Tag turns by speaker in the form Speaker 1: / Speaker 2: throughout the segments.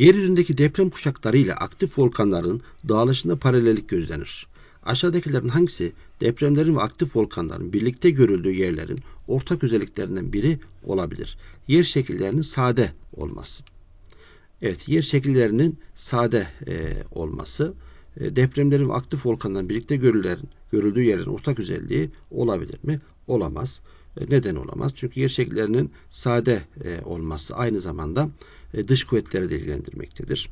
Speaker 1: Yeryüzündeki deprem kuşakları ile aktif volkanların dağılışında paralellik gözlenir. Aşağıdakilerin hangisi depremlerin ve aktif volkanların birlikte görüldüğü yerlerin ortak özelliklerinden biri olabilir? Yer şekillerinin sade olması. Evet, yer şekillerinin sade e, olması e, depremlerin ve aktif volkanların birlikte görülen, görüldüğü yerlerin ortak özelliği olabilir mi? Olamaz. E, neden olamaz? Çünkü yer şekillerinin sade e, olması aynı zamanda dış kuvvetleri de ilgilendirmektedir.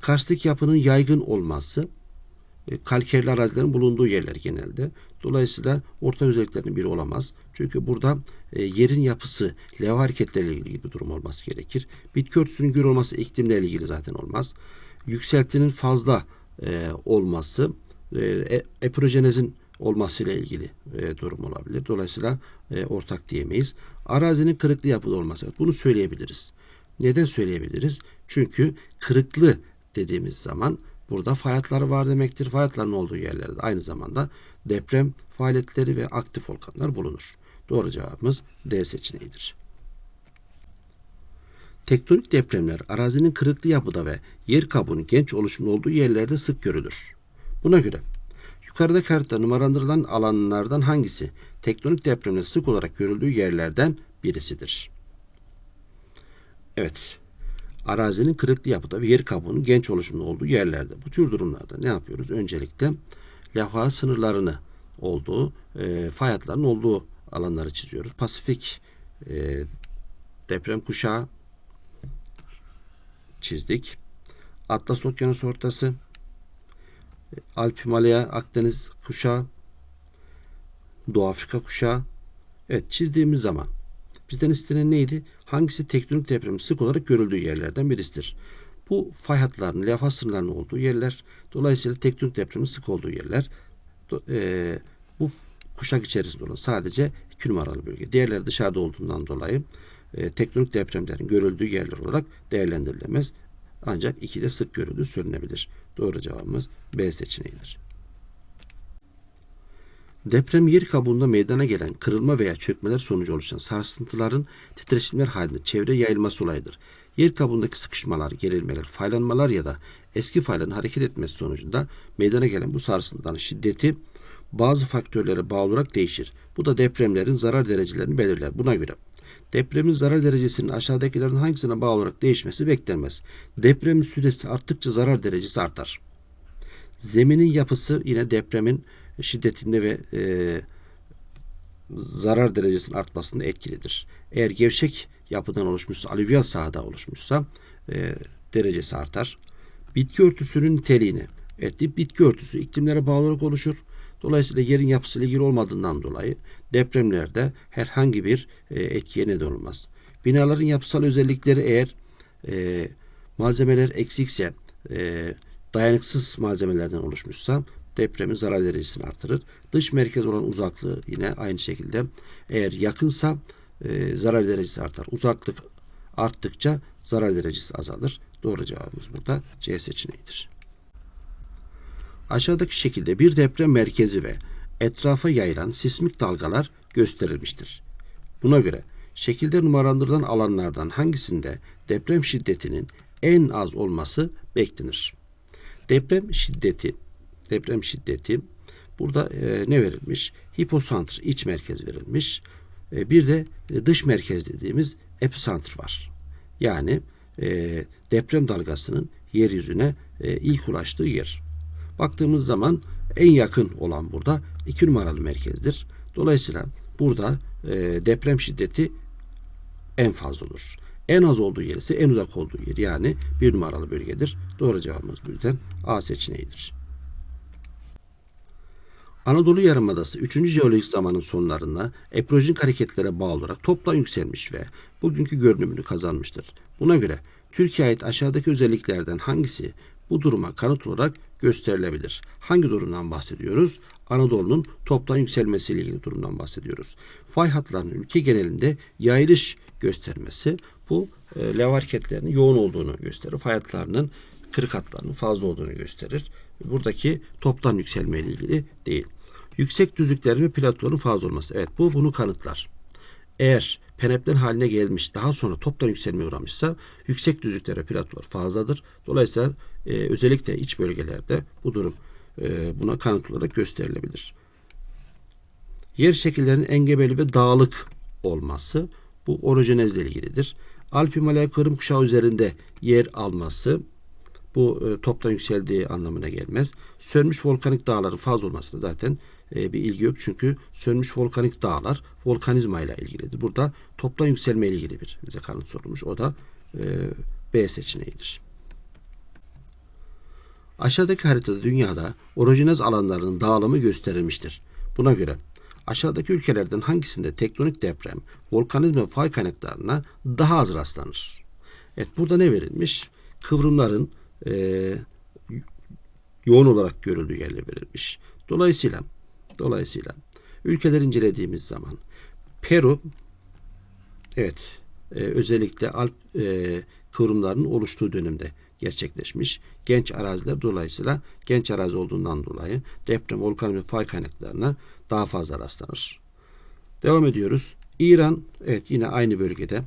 Speaker 1: Karstik yapının yaygın olması e, kalkerli arazilerin bulunduğu yerler genelde. Dolayısıyla ortak özelliklerinin biri olamaz. Çünkü burada e, yerin yapısı, leva hareketleriyle ilgili bir durum olması gerekir. Bitki örtüsünün gür olması iklimle ilgili zaten olmaz. Yükseltinin fazla e, olması, e, e- epirojenezin olmasıyla ilgili e, durum olabilir. Dolayısıyla e, ortak diyemeyiz. Arazinin kırıklı yapıda olması. Bunu söyleyebiliriz. Neden söyleyebiliriz? Çünkü kırıklı dediğimiz zaman burada fay hatları var demektir. Fay hatlarının olduğu yerlerde aynı zamanda deprem faaliyetleri ve aktif volkanlar bulunur. Doğru cevabımız D seçeneğidir. Tektonik depremler arazinin kırıklı yapıda ve yer kabuğunun genç oluşumlu olduğu yerlerde sık görülür. Buna göre yukarıdaki haritada numaralandırılan alanlardan hangisi tektonik depremler sık olarak görüldüğü yerlerden birisidir? Evet, arazinin kırıklı yapıda ve yer kabuğunun genç oluşumlu olduğu yerlerde. Bu tür durumlarda ne yapıyoruz? Öncelikle levha sınırlarını olduğu, e, fay olduğu alanları çiziyoruz. Pasifik e, deprem kuşağı çizdik. Atlas Okyanusu ortası, Alp Himalaya Akdeniz kuşağı, Doğu Afrika kuşağı. Evet çizdiğimiz zaman bizden istenen neydi? Hangisi tektonik depremin sık olarak görüldüğü yerlerden birisidir. Bu fay hatlarının, levha sınırlarının olduğu yerler. Dolayısıyla tektonik depremin sık olduğu yerler. E, bu kuşak içerisinde olan sadece iki numaralı bölge. Diğerleri dışarıda olduğundan dolayı e, tektonik depremlerin görüldüğü yerler olarak değerlendirilemez. Ancak iki de sık görüldüğü söylenebilir. Doğru cevabımız B seçeneğidir. Deprem yer kabuğunda meydana gelen kırılma veya çökmeler sonucu oluşan sarsıntıların titreşimler halinde çevre yayılması olayıdır. Yer kabuğundaki sıkışmalar, gerilmeler, faylanmalar ya da eski fayların hareket etmesi sonucunda meydana gelen bu sarsıntıların şiddeti bazı faktörlere bağlı olarak değişir. Bu da depremlerin zarar derecelerini belirler. Buna göre depremin zarar derecesinin aşağıdakilerin hangisine bağlı olarak değişmesi beklenmez. Depremin süresi arttıkça zarar derecesi artar. Zeminin yapısı yine depremin şiddetinde ve e, zarar derecesinin artmasında etkilidir. Eğer gevşek yapıdan oluşmuşsa, alüvyal sahada oluşmuşsa e, derecesi artar. Bitki örtüsünün niteliğini, evet, bitki örtüsü iklimlere bağlı olarak oluşur. Dolayısıyla yerin yapısıyla ilgili olmadığından dolayı depremlerde herhangi bir e, etkiye neden olmaz. Binaların yapısal özellikleri eğer e, malzemeler eksikse, e, dayanıksız malzemelerden oluşmuşsa depremin zarar derecesini artırır. Dış merkez olan uzaklığı yine aynı şekilde eğer yakınsa e, zarar derecesi artar. Uzaklık arttıkça zarar derecesi azalır. Doğru cevabımız burada C seçeneğidir. Aşağıdaki şekilde bir deprem merkezi ve etrafa yayılan sismik dalgalar gösterilmiştir. Buna göre şekilde numaralandırılan alanlardan hangisinde deprem şiddetinin en az olması beklenir? Deprem şiddeti deprem şiddeti burada e, ne verilmiş? Hiposantr iç merkez verilmiş. E, bir de e, dış merkez dediğimiz episantr var. Yani e, deprem dalgasının yeryüzüne e, ilk ulaştığı yer. Baktığımız zaman en yakın olan burada iki numaralı merkezdir. Dolayısıyla burada e, deprem şiddeti en fazla olur. En az olduğu yer ise en uzak olduğu yer yani bir numaralı bölgedir. Doğru cevabımız bu yüzden A seçeneğidir. Anadolu Yarımadası 3. jeolojik zamanın sonlarında eprojik hareketlere bağlı olarak toplam yükselmiş ve bugünkü görünümünü kazanmıştır. Buna göre Türkiye'ye ait aşağıdaki özelliklerden hangisi bu duruma kanıt olarak gösterilebilir? Hangi durumdan bahsediyoruz? Anadolu'nun toplam yükselmesiyle ilgili durumdan bahsediyoruz. Fay hatlarının ülke genelinde yayılış göstermesi bu e, lev hareketlerinin yoğun olduğunu gösterir. Fay hatlarının kırık hatlarının fazla olduğunu gösterir. Buradaki toptan yükselme ile ilgili değil. Yüksek düzlüklerin ve platoların fazla olması. Evet bu bunu kanıtlar. Eğer penepler haline gelmiş daha sonra toptan yükselmeye uğramışsa yüksek düzlüklere platolar fazladır. Dolayısıyla e, özellikle iç bölgelerde bu durum e, buna kanıt olarak gösterilebilir. Yer şekillerinin engebeli ve dağlık olması bu orojenezle ilgilidir. Alp Himalaya Kırım kuşağı üzerinde yer alması bu e, toptan yükseldiği anlamına gelmez. Sönmüş volkanik dağların fazla olmasına zaten e, bir ilgi yok. Çünkü sönmüş volkanik dağlar volkanizma ile ilgilidir. Burada toptan yükselme ile ilgili bir bize kanıt sorulmuş. O da e, B seçeneğidir. Aşağıdaki haritada dünyada orojenez alanlarının dağılımı gösterilmiştir. Buna göre aşağıdaki ülkelerden hangisinde tektonik deprem, volkanizma fay kaynaklarına daha az rastlanır? Evet burada ne verilmiş? Kıvrımların e, yoğun olarak görüldüğü yerler verilmiş. Dolayısıyla dolayısıyla ülkeleri incelediğimiz zaman Peru evet e, özellikle Alp e, kıvrımlarının oluştuğu dönemde gerçekleşmiş. Genç araziler dolayısıyla genç arazi olduğundan dolayı deprem, volkan ve fay kaynaklarına daha fazla rastlanır. Devam ediyoruz. İran evet yine aynı bölgede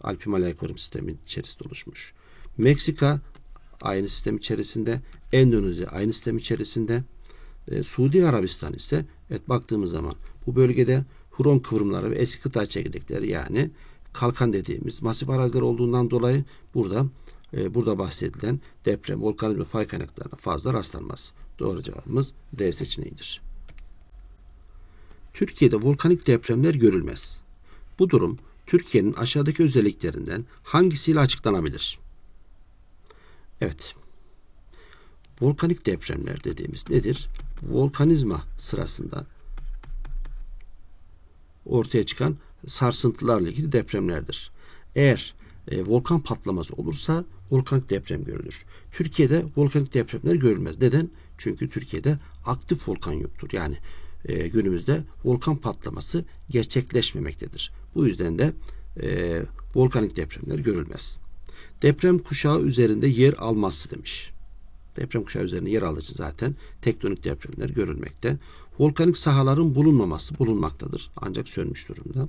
Speaker 1: Alp Himalaya kıvrım sistemi içerisinde oluşmuş. Meksika aynı sistem içerisinde. Endonezya aynı sistem içerisinde. E, Suudi Arabistan ise evet baktığımız zaman bu bölgede huron kıvrımları ve eski kıta çekirdekleri yani kalkan dediğimiz masif araziler olduğundan dolayı burada e, burada bahsedilen deprem, volkanik ve fay kaynaklarına fazla rastlanmaz. Doğru cevabımız D seçeneğidir. Türkiye'de volkanik depremler görülmez. Bu durum Türkiye'nin aşağıdaki özelliklerinden hangisiyle açıklanabilir? Evet. Volkanik depremler dediğimiz nedir? Volkanizma sırasında ortaya çıkan sarsıntılarla ilgili depremlerdir. Eğer e, volkan patlaması olursa volkanik deprem görülür. Türkiye'de volkanik depremler görülmez. Neden? Çünkü Türkiye'de aktif volkan yoktur. Yani e, günümüzde volkan patlaması gerçekleşmemektedir. Bu yüzden de e, volkanik depremler görülmez. Deprem kuşağı üzerinde yer alması demiş. Deprem kuşağı üzerinde yer için zaten tektonik depremler görülmekte. Volkanik sahaların bulunmaması bulunmaktadır. Ancak sönmüş durumda.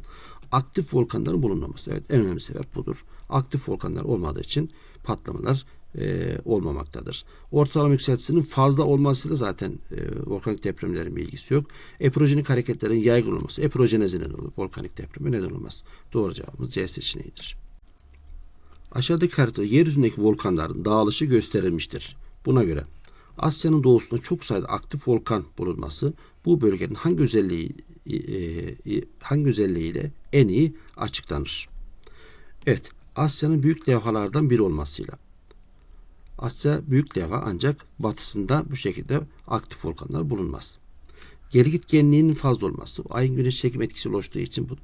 Speaker 1: Aktif volkanların bulunmaması. Evet en önemli sebep budur. Aktif volkanlar olmadığı için patlamalar e, olmamaktadır. Ortalama yükseltisinin fazla olmasıyla zaten e, volkanik depremlerin bir ilgisi yok. Eprojenik hareketlerin yaygın olması. Eprojeneze neden olur. Volkanik depreme neden olmaz. Doğru cevabımız C seçeneğidir. Aşağıdaki haritada yeryüzündeki volkanların dağılışı gösterilmiştir. Buna göre Asya'nın doğusunda çok sayıda aktif volkan bulunması bu bölgenin hangi özelliği e, e, hangi özelliğiyle en iyi açıklanır? Evet, Asya'nın büyük levhalardan biri olmasıyla. Asya büyük levha ancak batısında bu şekilde aktif volkanlar bulunmaz. Geri gitgenliğinin fazla olması, ayın güneş çekim etkisi oluştuğu için bu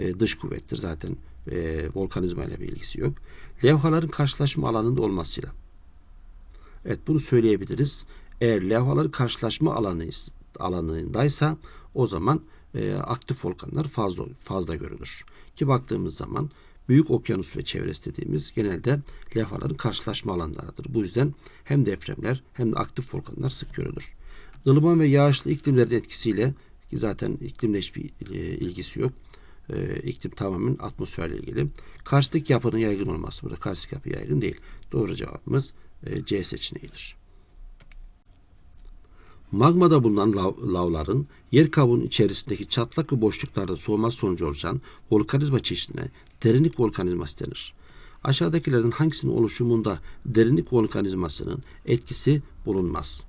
Speaker 1: e, dış kuvvettir zaten e, volkanizma ile bir ilgisi yok. Levhaların karşılaşma alanında olmasıyla. Evet bunu söyleyebiliriz. Eğer levhaların karşılaşma alanı alanındaysa o zaman e, aktif volkanlar fazla fazla görülür. Ki baktığımız zaman büyük okyanus ve çevresi dediğimiz genelde levhaların karşılaşma alanlarıdır. Bu yüzden hem depremler hem de aktif volkanlar sık görülür. Ilıman ve yağışlı iklimlerin etkisiyle ki zaten iklimle hiçbir e, ilgisi yok. E, iklim tamamen atmosferle ilgili. Karstik yapının yaygın olması burada karstik yapı yaygın değil. Doğru cevabımız e, C seçeneğidir. Magmada bulunan lav, lavların yer kabuğunun içerisindeki çatlak ve boşluklarda soğuması sonucu oluşan volkanizma çeşidine derinlik volkanizması denir. Aşağıdakilerin hangisinin oluşumunda derinlik volkanizmasının etkisi bulunmaz?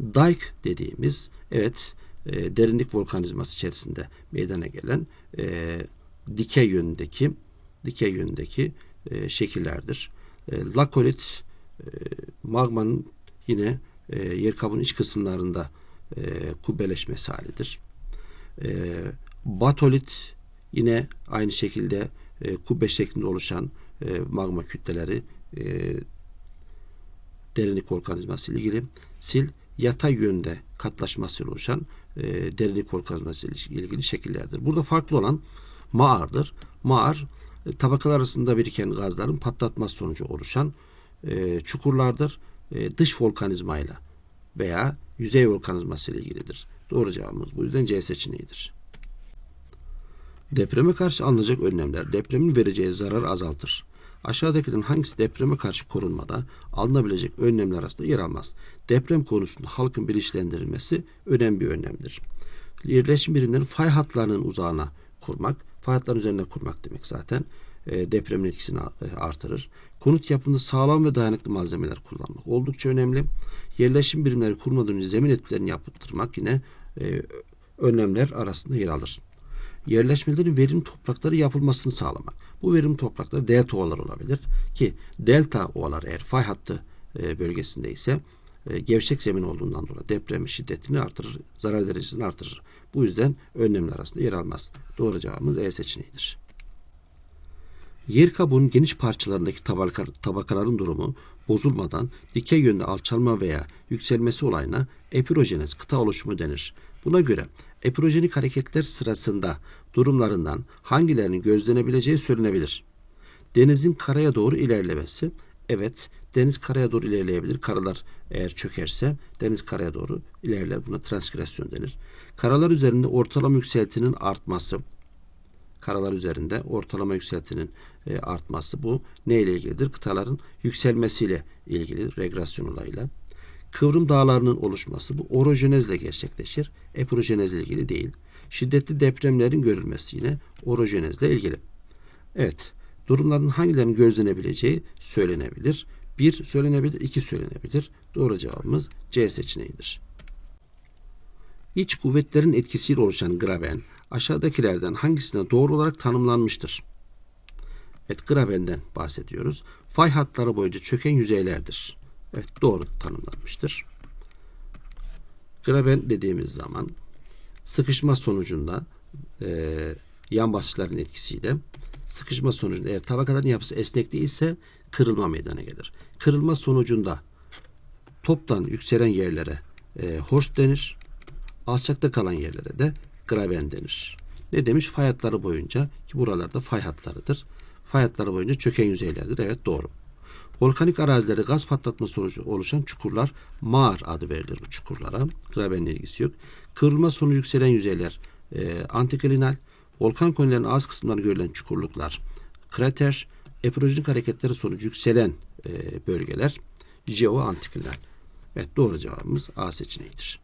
Speaker 1: Dike dediğimiz evet e, derinlik volkanizması içerisinde meydana gelen e, dikey yönündeki dikey yönündeki e, şekillerdir. E, lakolit e, magmanın yine e, yer kabuğunun iç kısımlarında e, kubbeleşmesi halidir. E, batolit yine aynı şekilde e, kubbe şeklinde oluşan e, magma kütleleri e, derinlik organizması ile ilgili. Sil yatay yönde katlaşması oluşan e, derinlik organizması ile ilgili şekillerdir. Burada farklı olan mağardır. Mağar e, tabakalar arasında biriken gazların patlatması sonucu oluşan e, çukurlardır. E, dış volkanizmayla veya yüzey volkanizması ile ilgilidir. Doğru cevabımız bu yüzden C seçeneğidir. Depreme karşı alınacak önlemler depremin vereceği zararı azaltır. Aşağıdakilerin hangisi depreme karşı korunmada alınabilecek önlemler arasında yer almaz? Deprem konusunda halkın bilinçlendirilmesi önemli bir önlemdir. Yerleşim birimlerinin fay hatlarının uzağına kurmak, fay hatlarının üzerine kurmak demek zaten e, depremin etkisini e, artırır. Konut yapımında sağlam ve dayanıklı malzemeler kullanmak oldukça önemli. Yerleşim birimleri kurmadan önce zemin etkilerini yaptırmak yine e, önlemler arasında yer alır yerleşmelerin verimli toprakları yapılmasını sağlamak. Bu verimli topraklar delta ovalar olabilir ki delta ovalar eğer fay hattı e, bölgesinde ise e, gevşek zemin olduğundan dolayı deprem şiddetini artırır, zarar derecesini artırır. Bu yüzden önlemler arasında yer almaz. Doğru cevabımız E seçeneğidir. Yer kabuğunun geniş parçalarındaki tabaka, tabakaların durumu bozulmadan dikey yönde alçalma veya yükselmesi olayına epirojenez kıta oluşumu denir. Buna göre epirojenik hareketler sırasında durumlarından hangilerinin gözlenebileceği söylenebilir. Denizin karaya doğru ilerlemesi. Evet, deniz karaya doğru ilerleyebilir. Karalar eğer çökerse deniz karaya doğru ilerler. Buna transkresyon denir. Karalar üzerinde ortalama yükseltinin artması karalar üzerinde ortalama yükseltinin e, artması bu ne ile ilgilidir? Kıtaların yükselmesiyle ilgili regresyon olayıyla. Kıvrım dağlarının oluşması bu orojenezle gerçekleşir. Epirojenezle ilgili değil. Şiddetli depremlerin görülmesi yine orojenezle ilgili. Evet, durumların hangilerinin gözlenebileceği söylenebilir. Bir söylenebilir, iki söylenebilir. Doğru cevabımız C seçeneğidir. İç kuvvetlerin etkisiyle oluşan graben aşağıdakilerden hangisine doğru olarak tanımlanmıştır? Evet, grabenden bahsediyoruz. Fay hatları boyunca çöken yüzeylerdir. Evet, doğru tanımlanmıştır. Graben dediğimiz zaman sıkışma sonucunda e, yan basınçların etkisiyle sıkışma sonucunda eğer tabakaların yapısı esnek değilse kırılma meydana gelir. Kırılma sonucunda toptan yükselen yerlere e, horst denir. Alçakta kalan yerlere de graben denir. Ne demiş? Fay hatları boyunca ki buralarda fay hatlarıdır. Fay hatları boyunca çöken yüzeylerdir. Evet doğru. Volkanik arazilerde gaz patlatma sonucu oluşan çukurlar mağar adı verilir bu çukurlara. Grabenle ilgisi yok. Kırılma sonucu yükselen yüzeyler e, antiklinal. Volkan konilerinin ağız kısımlarında görülen çukurluklar krater. Epirojenik hareketleri sonucu yükselen e, bölgeler jeo antiklinal. Evet doğru cevabımız A seçeneğidir.